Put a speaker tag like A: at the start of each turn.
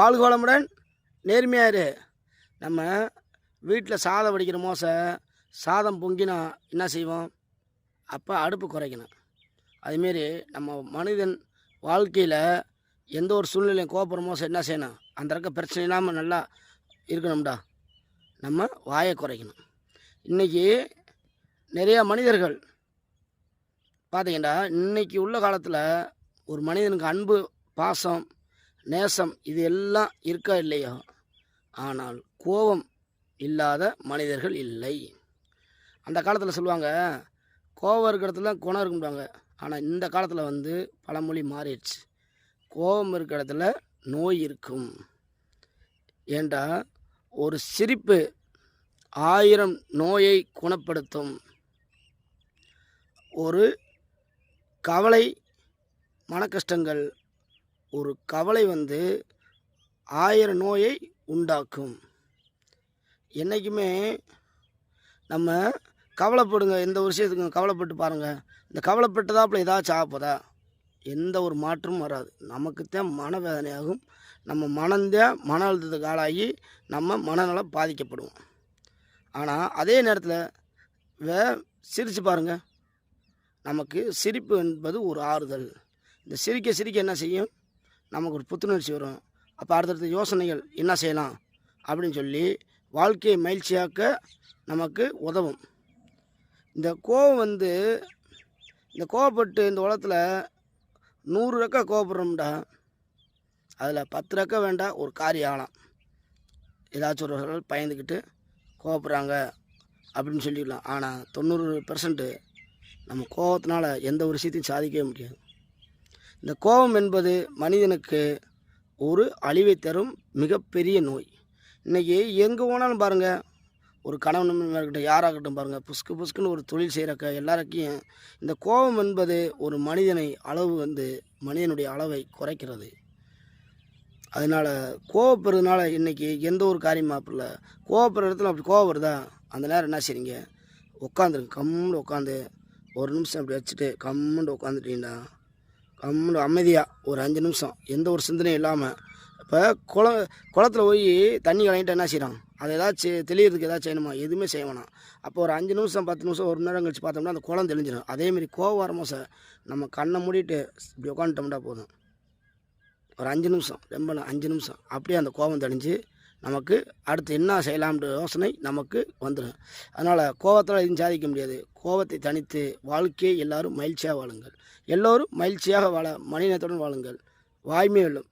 A: பால்கோளமுடன் நேர்மையாரு நம்ம வீட்டில் சாதம் வடிக்கிற மோச சாதம் பொங்கினா என்ன செய்வோம்? அப்போ அடுப்பு குறைக்கணும். அதுமாரி நம்ம மனிதன் வாழ்க்கையில் எந்த ஒரு சூழ்நிலையும் கோபுற மோசம் என்ன செய்யணும்? அந்த இருக்க பிரச்சனை இல்லாமல் நல்லா இருக்கணும்டா. நம்ம வாயை குறைக்கணும். இன்றைக்கி நிறையா மனிதர்கள் பார்த்தீங்கன்னா இன்றைக்கி உள்ள காலத்தில் ஒரு மனிதனுக்கு அன்பு பாசம் நேசம் இது எல்லாம் இருக்கா இல்லையா? ஆனால் கோபம் இல்லாத மனிதர்கள் இல்லை. அந்த காலத்தில் சொல்லுவாங்க கோபம் இருக்கிற இடத்துல குணம் இருக்கும்பாங்க. ஆனால் இந்த காலத்தில் வந்து பழமொழி மாறிடுச்சு. கோபம் இருக்கிற இடத்துல நோய் இருக்கும். ஏண்டா? ஒரு சிரிப்பு ஆயிரம் நோயை குணப்படுத்தும். ஒரு கவலை மனக்கஷ்டங்கள் ஒரு கவலை வந்து ஆயிரம் நோயை உண்டாக்கும். என்றைக்குமே நம்ம கவலைப்படுங்க எந்த ஒரு விஷயத்துக்கும் கவலைப்பட்டு பாருங்கள் இந்த கவலைப்பட்டதாப்புல ஏதாச்சும் ஆகப்போதா எந்த ஒரு மாற்றமும் வராது. நமக்குத்தான் மனவேதனையாகும். நம்ம மனந்தான் மன அழுத்தத்துக்கு ஆளாகி நம்ம மனநலம் பாதிக்கப்படுவோம். ஆனால் அதே நேரத்தில் வே சிரித்து பாருங்கள் நமக்கு சிரிப்பு என்பது ஒரு ஆறுதல். இந்த சிரிக்க சிரிக்க என்ன செய்யும்? நமக்கு ஒரு புத்துணர்ச்சி வரும். அப்போ அடுத்தடுத்த யோசனைகள் என்ன செய்யலாம்? அப்படின்னு சொல்லி வாழ்க்கையை மகிழ்ச்சியாக்க நமக்கு உதவும். இந்த கோவம் வந்து இந்த கோவப்பட்டு இந்த உலகத்தில் நூறு ரெக்கா கோவப்படுறோம்டா அதில் பத்து ரெக்கா வேண்டாம் ஒரு காரியம் ஆகலாம் ஏதாச்சும் ஒரு பயந்துக்கிட்டு கோவப்படுறாங்க அப்படின்னு சொல்லிடலாம். ஆனால் தொண்ணூறு பெர்சன்ட்டு நம்ம கோபத்தினால எந்த ஒரு விஷயத்தையும் சாதிக்கவே முடியாது. இந்த கோபம் என்பது மனிதனுக்கு ஒரு அழிவை தரும் மிகப்பெரிய நோய். இன்றைக்கி எங்கே போனாலும் பாருங்கள் ஒரு கணவன் இருக்கட்டும் யாராகட்டும் பாருங்கள் புஸ்கு புஸ்குன்னு ஒரு தொழில் செய்கிறக்க எல்லாருக்கையும் இந்த கோபம் என்பது ஒரு மனிதனை அளவு வந்து மனிதனுடைய அளவை குறைக்கிறது. அதனால் கோவப்படுறதுனால இன்றைக்கி எந்த ஒரு காரியமும் அப்படி கோவப்படுற இடத்துல அப்படி கோவம் வருதா? அந்த நேரம் என்ன செய்றீங்க? உட்காந்துருங்க கம்முன்னு உட்காந்து ஒரு நிமிஷம் அப்படி வச்சுட்டு கம்முன்னு உட்காந்துட்டீங்கன்னா கம்முன்னு அமைதியாக ஒரு அஞ்சு நிமிஷம் எந்த ஒரு சிந்தனையும் இல்லாமல் இப்போ குளம் குளத்துல போய் தண்ணி கலங்கிட்டு என்ன செய்கிறான் அதை ஏதாச்சும் தெளியறதுக்கு ஏதாச்சும் செய்யணுமா எதுவுமே செய்ய வேணாம். அப்போ ஒரு அஞ்சு நிமிஷம் பத்து நிமிஷம் ஒரு நேரம் கழிச்சு பார்த்தோம்னா அந்த குளம் தெளிஞ்சிடும் அதேமாரி கோவம் வரமோ சார் நம்ம கண்ணை மூடிட்டு இப்படி உட்காந்துட்டோம்னா போதும். ஒரு அஞ்சு நிமிஷம் ரொம்ப அஞ்சு நிமிஷம் அப்படியே அந்த கோபம் தெளிஞ்சு நமக்கு அடுத்து என்ன செய்யலாம்ன்ற யோசனை நமக்கு வந்துடும் அதனால் கோபத்தில் எதுவும் சாதிக்க முடியாது. கோபத்தை தனித்து வாழ்க்கையை எல்லாரும் மகிழ்ச்சியாக வாழுங்கள். எல்லோரும் மகிழ்ச்சியாக வாழ மனிதத்துடன் வாழுங்கள். வாய்மை வெல்லும்